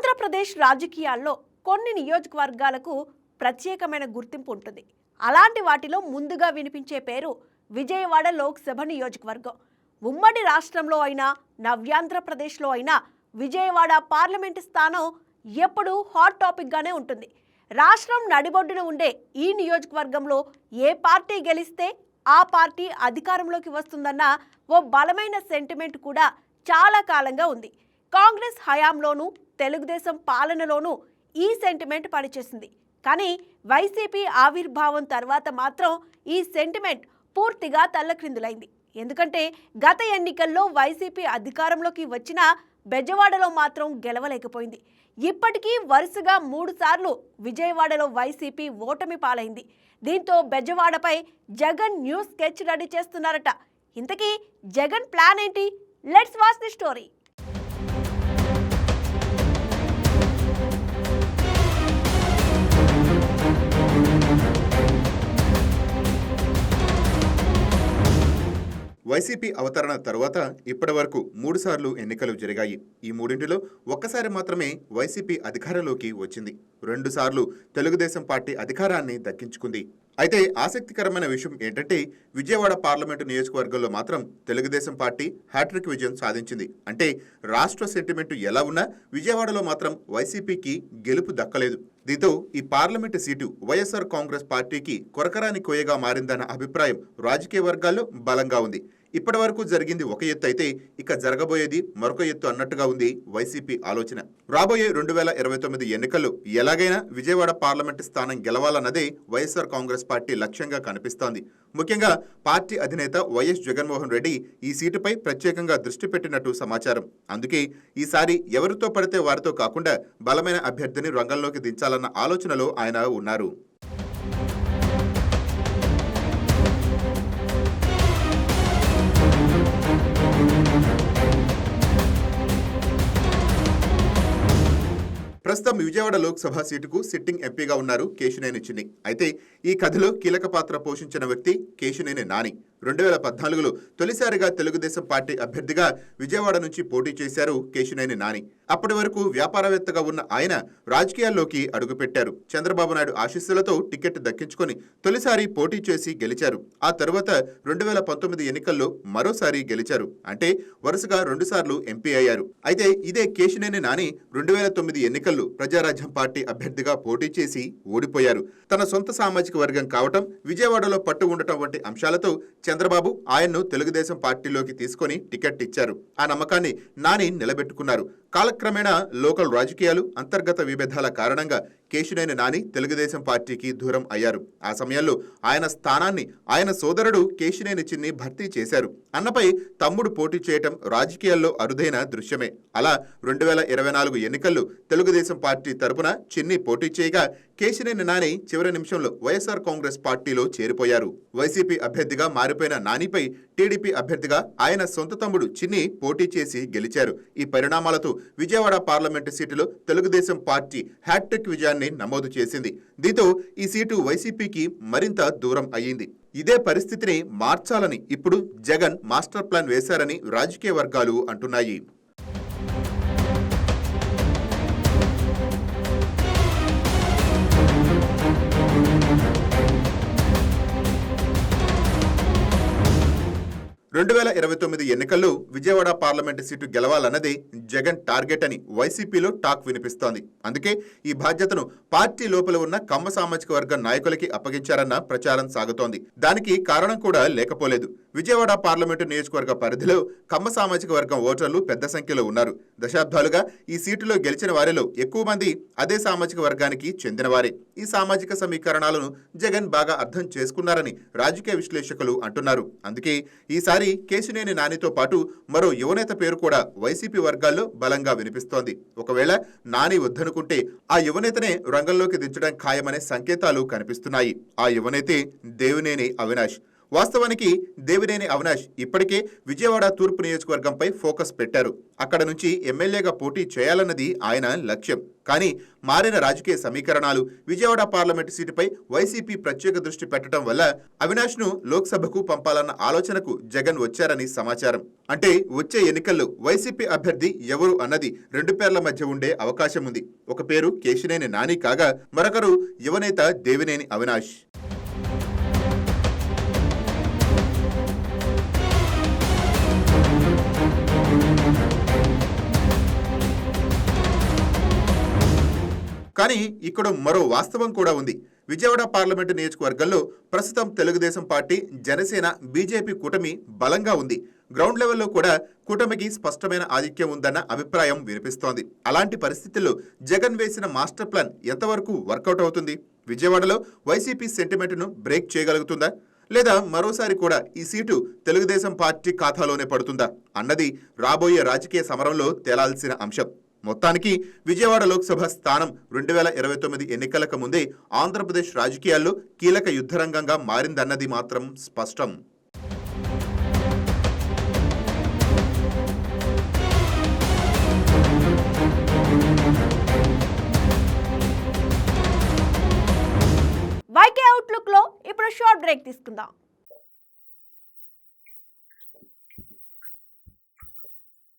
ఆంధ్రప్రదేశ్ రాజకీయాల్లో కొన్ని నియోజకవర్గాలకు ప్రత్యేకమైన గుర్తింపు ఉంటుంది. అలాంటి వాటిలో ముందుగా వినిపించే పేరు విజయవాడ లోక్సభ నియోజకవర్గం. ఉమ్మడి రాష్ట్రంలో అయినా నవ్యాంధ్రప్రదేశ్లో అయినా విజయవాడ పార్లమెంటు స్థానం ఎప్పుడూ హాట్ టాపిక్గానే ఉంటుంది. రాష్ట్రం నడిబొడ్డున ఉండే ఈ నియోజకవర్గంలో ఏ పార్టీ గెలిస్తే ఆ పార్టీ అధికారంలోకి వస్తుందన్న ఓ బలమైన సెంటిమెంట్ కూడా చాలా కాలంగా ఉంది. కాంగ్రెస్ హయాంలోనూ తెలుగుదేశం పాలనలోనూ ఈ సెంటిమెంట్ పనిచేసింది. కానీ వైసీపీ ఆవిర్భావం తర్వాత మాత్రం ఈ సెంటిమెంట్ పూర్తిగా తల్లక్రిందులైంది. ఎందుకంటే గత ఎన్నికల్లో వైసీపీ అధికారంలోకి వచ్చిన బెజవాడలో మాత్రం గెలవలేకపోయింది. ఇప్పటికీ వరుసగా మూడుసార్లు విజయవాడలో వైసీపీ ఓటమి పాలైంది. దీంతో బెజవాడపై జగన్ న్యూస్ స్కెచ్ రెడీ చేస్తున్నారట. ఇంతకీ జగన్ ప్లాన్ ఏంటి? Let's watch the story YCP అవతరణ తరువాత ఇప్పటి వరకు మూడుసార్లు ఎన్నికలు జరిగాయి. ఈ మూడింటిలో ఒక్కసారి మాత్రమే వైసీపీ అధికారంలోకి వచ్చింది. రెండుసార్లు తెలుగుదేశం పార్టీ అధికారాన్ని దక్కించుకుంది. అయితే ఆసక్తికరమైన విషయం ఏంటంటే విజయవాడ పార్లమెంటు నియోజకవర్గంలో మాత్రం తెలుగుదేశం పార్టీ హ్యాట్రిక్ విజయం సాధించింది. అంటే రాష్ట్ర సెంటిమెంటు ఎలా ఉన్నా విజయవాడలో మాత్రం వైసీపీకి గెలుపు దక్కలేదు. దీంతో ఈ పార్లమెంటు సీటు వైఎస్ఆర్ కాంగ్రెస్ పార్టీకి కొరకరాని కోయగా మారిందన్న అభిప్రాయం రాజకీయ వర్గాల్లో బలంగా ఉంది. ఇప్పటి వరకు జరిగింది ఒక ఎత్తు అయితే ఇక జరగబోయేది మరొక ఎత్తు అన్నట్టుగా ఉంది వైసీపీ ఆలోచన. రాబోయే రెండు వేల ఇరవై తొమ్మిది ఎన్నికల్లో ఎలాగైనా విజయవాడ పార్లమెంటు స్థానం గెలవాలన్నదే వైఎస్ఆర్ కాంగ్రెస్ పార్టీ లక్ష్యంగా కనిపిస్తోంది. ముఖ్యంగా పార్టీ అధినేత వైఎస్ జగన్మోహన్ రెడ్డి ఈ సీటుపై ప్రత్యేకంగా దృష్టి పెట్టినట్టు సమాచారం. అందుకే ఈసారి ఎవరితో పడితే వారితో కాకుండా బలమైన అభ్యర్థిని రంగంలోకి దించాలన్న ఆలోచనలో ఆయన ఉన్నారు. ప్రస్తుతం విజయవాడ లోక్సభ సీటుకు సిట్టింగ్ ఎంపీగా ఉన్నారు కేశినేని చిన్ని. అయితే ఈ కథలో కీలక పాత్ర పోషించిన వ్యక్తి కేశినేని నాని. రెండు వేల పద్నాలుగులో తొలిసారిగా తెలుగుదేశం పార్టీ అభ్యర్థిగా విజయవాడ నుంచి పోటీ చేశారు కేశినేని నాని. అప్పటి వరకు వ్యాపారవేత్తగా ఉన్న ఆయన రాజకీయాల్లోకి అడుగుపెట్టారు. చంద్రబాబు నాయుడు ఆశీస్సులతో టికెట్ దక్కించుకొని తొలిసారి పోటీ చేసి గెలిచారు. ఆ తరువాత రెండు వేల పంతొమ్మిది ఎన్నికల్లో మరోసారి గెలిచారు. అంటే వరుసగా రెండుసార్లు ఎంపీ అయ్యారు. అయితే ఇదే కేశినేని నాని రెండు వేల తొమ్మిది ఎన్నికల్లో ప్రజారాజ్యం పార్టీ అభ్యర్థిగా పోటీ చేసి ఓడిపోయారు. తన సొంత సామాజిక వర్గం కావటం విజయవాడలో పట్టు ఉండటం వంటి అంశాలతో చంద్రబాబు ఆయన్ను తెలుగుదేశం పార్టీలోకి తీసుకొని టికెట్ ఇచ్చారు. ఆ నమ్మకాన్ని నాని నిలబెట్టుకున్నారు. కాలక్రమేణా లోకల్ రాజకీయాలు అంతర్గత విభేదాల కారణంగా కేశినేని నాని తెలుగుదేశం పార్టీకి దూరం అయ్యారు. ఆ సమయంలో ఆయన స్థానాన్ని ఆయన సోదరుడు కేశినేని చిన్ని భర్తీ చేశారు. అన్నపై తమ్ముడు పోటీ చేయటం రాజకీయాల్లో అరుదైన దృశ్యమే. అలా రెండు వేల ఇరవై నాలుగు ఎన్నికల్లో తెలుగుదేశం పార్టీ తరపున చిన్ని పోటీ చేయగా కేశినేని నాని చివరి నిమిషంలో వైఎస్ఆర్ కాంగ్రెస్ పార్టీలో చేరిపోయారు. వైసీపీ అభ్యర్థిగా మారిపోయిన నానిపై టీడీపీ అభ్యర్థిగా ఆయన సొంత తమ్ముడు చిన్ని పోటీ చేసి గెలిచారు. ఈ పరిణామాలతో విజయవాడ పార్లమెంటు సీటులో తెలుగుదేశం పార్టీ హ్యాట్రిక్ విజయాన్ని నమోదు చేసింది. దీంతో ఈ సీటు వైసీపీకి మరింత దూరం అయ్యింది. ఇదే పరిస్థితిని మార్చాలని ఇప్పుడు జగన్ మాస్టర్ ప్లాన్ వేశారని రాజకీయ వర్గాలు అంటున్నాయి. రెండు వేల ఇరవై తొమ్మిది ఎన్నికల్లో విజయవాడ పార్లమెంటు సీటు గెలవాలన్నదే జగన్ టార్గెట్ అని వైసీపీలో టాక్ వినిపిస్తోంది. అందుకే ఈ బాధ్యతను పార్టీ లోపల ఉన్న కమ్మ సామాజిక వర్గ నాయకులకి అప్పగించారన్న ప్రచారం సాగుతోంది. దానికి కారణం కూడా లేకపోలేదు. విజయవాడ పార్లమెంటు నియోజకవర్గ పరిధిలో కమ్మ సామాజిక వర్గం ఓటర్లు పెద్ద సంఖ్యలో ఉన్నారు. దశాబ్దాలుగా ఈ సీటులో గెలిచిన వారిలో ఎక్కువ మంది అదే సామాజిక వర్గానికి చెందినవారే. ఈ సామాజిక సమీకరణాలను జగన్ బాగా అర్థం చేసుకున్నారని రాజకీయ విశ్లేషకులు అంటున్నారు. అందుకే ఈసారి కేశినేని నానితో పాటు మరో యువనేత పేరు కూడా వైసీపీ వర్గాల్లో బలంగా వినిపిస్తోంది. ఒకవేళ నాని వద్దనుకుంటే ఆ యువనేతనే రంగంలోకి దించడం ఖాయమనే సంకేతాలు కనిపిస్తున్నాయి. ఆ యువనేతే దేవినేని అవినాష్. వాస్తవానికి దేవినేని అవినాష్ ఇప్పటికే విజయవాడ తూర్పు నియోజకవర్గంపై ఫోకస్ పెట్టారు. అక్కడ నుంచి ఎమ్మెల్యేగా పోటీ చేయాలన్నది ఆయన లక్ష్యం. కానీ మారిన రాజకీయ సమీకరణాలు విజయవాడ పార్లమెంటు సీటుపై వైసీపీ ప్రత్యేక దృష్టి పెట్టడం వల్ల అవినాష్ను లోక్సభకు పంపాలన్న ఆలోచనకు జగన్ వచ్చారని సమాచారం. అంటే వచ్చే ఎన్నికల్లో వైసీపీ అభ్యర్థి ఎవరు అన్నది రెండు పేర్ల మధ్య ఉండే అవకాశం ఉంది ఒక పేరు కేశినేని నాని కాగా మరొకరు యువనేత దేవినేని అవినాష్. కానీ ఇక్కడ మరో వాస్తవం కూడా ఉంది. విజయవాడ పార్లమెంటు నియోజకవర్గంలో ప్రస్తుతం తెలుగుదేశం పార్టీ జనసేన బీజేపీ కూటమి బలంగా ఉంది. గ్రౌండ్ లెవెల్లో కూడా కూటమికి స్పష్టమైన ఆధిక్యం ఉందన్న అభిప్రాయం వినిపిస్తోంది. అలాంటి పరిస్థితుల్లో జగన్ వేసిన మాస్టర్ ప్లాన్ ఎంతవరకు వర్కౌట్ అవుతుంది? విజయవాడలో వైసీపీ సెంటిమెంట్ను బ్రేక్ చేయగలుగుతుందా? లేదా మరోసారి కూడా ఈ సీటు తెలుగుదేశం పార్టీ ఖాతాలోనే పడుతుందా? అన్నది రాబోయే రాజకీయ సమరంలో తేలాల్సిన అంశం. మొత్తానికి విజయవాడ లోక్సభ స్థానం రెండు వేల ఇరవై తొమ్మిది ఎన్నికలకు ముందే ఆంధ్రప్రదేశ్ రాజకీయాల్లో కీలక యుద్ధరంగంగా మారిందన్నది మాత్రం స్పష్టం. వైకే అవుట్లుక్లో ఇప్పుడు షార్ట్ బ్రేక్ తీసుకుందాం.